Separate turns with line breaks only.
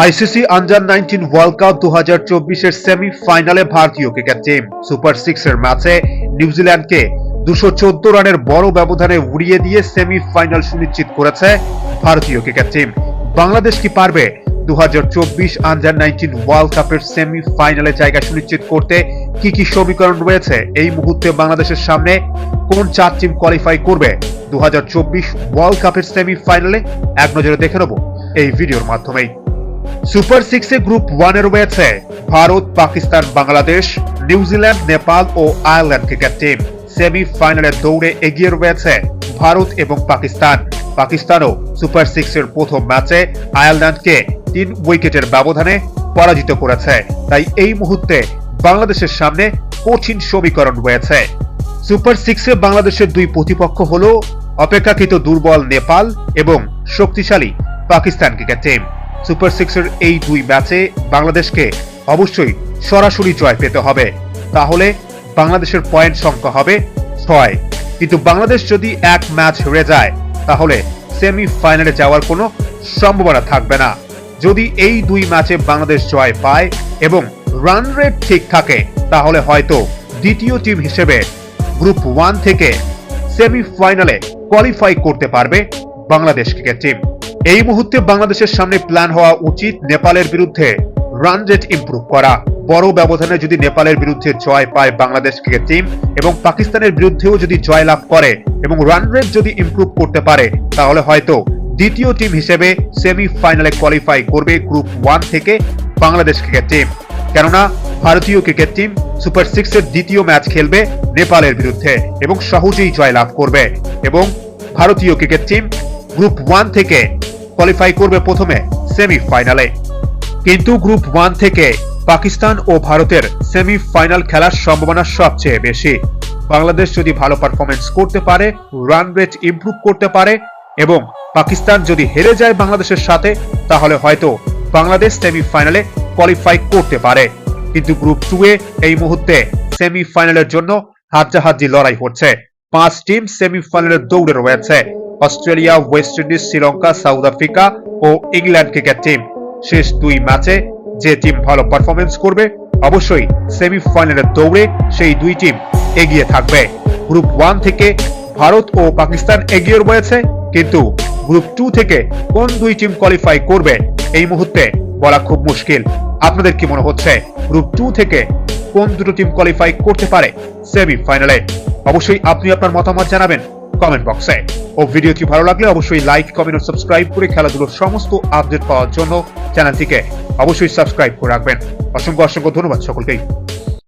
ICC under nineteen world cup দু হাজার চব্বিশের সেমি ফাইনালে ভারতীয় ক্রিকেট টিম। সুপার সিক্সের ম্যাচে নিউজিল্যান্ডকে দুশো চোদ্দ রানের বড় ব্যবধানে উড়িয়ে দিয়ে সেমি ফাইনাল সুনিশ্চিত করেছে ভারতীয় ক্রিকেট টিম। বাংলাদেশ কি পারবে দু হাজার চব্বিশ আন্ডার নাইনটিন ওয়ার্ল্ড কাপের সেমি ফাইনালে জায়গা সুনিশ্চিত করতে? কি কি সমীকরণ রয়েছে এই মুহূর্তে বাংলাদেশের সামনে? কোন চার টিম কোয়ালিফাই করবে দু হাজার চব্বিশ ওয়ার্ল্ড কাপের সেমি ফাইনালে এক নজরে দেখে নেব এই ভিডিওর মাধ্যমেই। সুপার সিক্সে গ্রুপ ওয়ানে রয়েছে ভারত, পাকিস্তান, বাংলাদেশ, নিউজিল্যান্ড, নেপাল ও আয়ারল্যান্ড ক্রিকেট টিম। সেমি ফাইনালের দৌড়ে এগিয়ে রয়েছে ভারত এবং পাকিস্তান। পাকিস্তানও সুপার সিক্সের প্রথম ম্যাচে আয়ারল্যান্ডকে তিন উইকেটের ব্যবধানে পরাজিত করেছে। তাই এই মুহূর্তে বাংলাদেশের সামনে কঠিন সমীকরণ রয়েছে। সুপার সিক্সে বাংলাদেশের দুই প্রতিপক্ষ হল অপেক্ষাকৃত দুর্বল নেপাল এবং শক্তিশালী পাকিস্তান ক্রিকেট টিম। সুপার সিক্সের এই দুই ম্যাচে বাংলাদেশকে অবশ্যই সরাসরি জয় পেতে হবে। তাহলে বাংলাদেশের পয়েন্ট সংখ্যা হবে ছয়। কিন্তু বাংলাদেশ যদি এক ম্যাচ হেরে যায়, তাহলে সেমি ফাইনালে যাওয়ার কোনো সম্ভাবনা থাকবে না। যদি এই দুই ম্যাচে বাংলাদেশ জয় পায় এবং রান রেট ঠিক থাকে, তাহলে হয়তো দ্বিতীয় টিম হিসেবে গ্রুপ ওয়ান থেকে সেমি ফাইনালে কোয়ালিফাই করতে পারবে বাংলাদেশ ক্রিকেট টিম এই মুহূর্তে বাংলাদেশের সামনে প্ল্যান হওয়া উচিত নেপালের বিরুদ্ধে। রান রেট ইমপ্রুভ করা। বড় ব্যবধানে যদি নেপালের বিরুদ্ধে জয় পায় বাংলাদেশ ক্রিকেট টিম এবং পাকিস্তানের বিরুদ্ধেও যদি জয় লাভ করে এবং রান রেট যদি ইমপ্রুভ করতে পারে, তাহলে হয়তো দ্বিতীয় টিম হিসেবে সেমি ফাইনালে কোয়ালিফাই করবে গ্রুপ ওয়ান থেকে বাংলাদেশ ক্রিকেট টিম কেননা, ভারতীয় ক্রিকেট টিম সুপার সিক্সের দ্বিতীয় ম্যাচ খেলবে নেপালের বিরুদ্ধে এবং সহজেই জয় লাভ করবে এবং ভারতীয় ক্রিকেট টিম গ্রুপ ওয়ান থেকে কোয়ালিফাই করবে প্রথমে সেমি ফাইনালে কিন্তু গ্রুপ ওয়ান থেকে পাকিস্তান ও ভারতের সেমি ফাইনাল খেলার সম্ভাবনা সবচেয়ে বেশি। বাংলাদেশ যদি ভালো পারফরমেন্স করতে পারে রান রেট ইমপ্রুভ করতে পারে এবং পাকিস্তান যদি হেরে যায় বাংলাদেশের সাথে, তাহলে হয়তো বাংলাদেশ সেমি ফাইনালে কোয়ালিফাই করতে পারে। কিন্তু গ্রুপ টু এ এই মুহূর্তে সেমি ফাইনালের জন্য হাড্ডাহাড্ডি লড়াই হচ্ছে পাঁচ টিম সেমি ফাইনালের দৌড়ে রয়েছে। Australia, West Indies, Sri Lanka, South Africa ও ইংল্যান্ড ক্রিকেট টিম শেষ দুই ম্যাচে যে টিম ভালো পারফরমেন্স করবে, অবশ্যই সেমি ফাইনালের দৌড়ে সেই দুই টিম এগিয়ে থাকবে। গ্রুপ ওয়ান থেকে ভারত ও পাকিস্তান এগিয়ে রয়েছে, কিন্তু গ্রুপ টু থেকে কোন দুই টিম কোয়ালিফাই করবে, এই মুহূর্তে বলা খুব মুশকিল। আপনাদের কি মনে হচ্ছে গ্রুপ টু থেকে কোন দুটো টিম কোয়ালিফাই করতে পারে সেমিফাইনালে অবশ্যই আপনি আপনার মতামত জানাবেন। কমেন্ট বক্সে ও ভিডিওটি ভালো লাগলে অবশ্যই লাইক কমেন্ট ও সাবস্ক্রাইব করে খেলাধুলোর সমস্ত আপডেট পাওয়ার জন্য চ্যানেলটিকে অবশ্যই সাবস্ক্রাইব করে রাখবেন। অসংখ্য অসংখ্য ধন্যবাদ সকলকেই।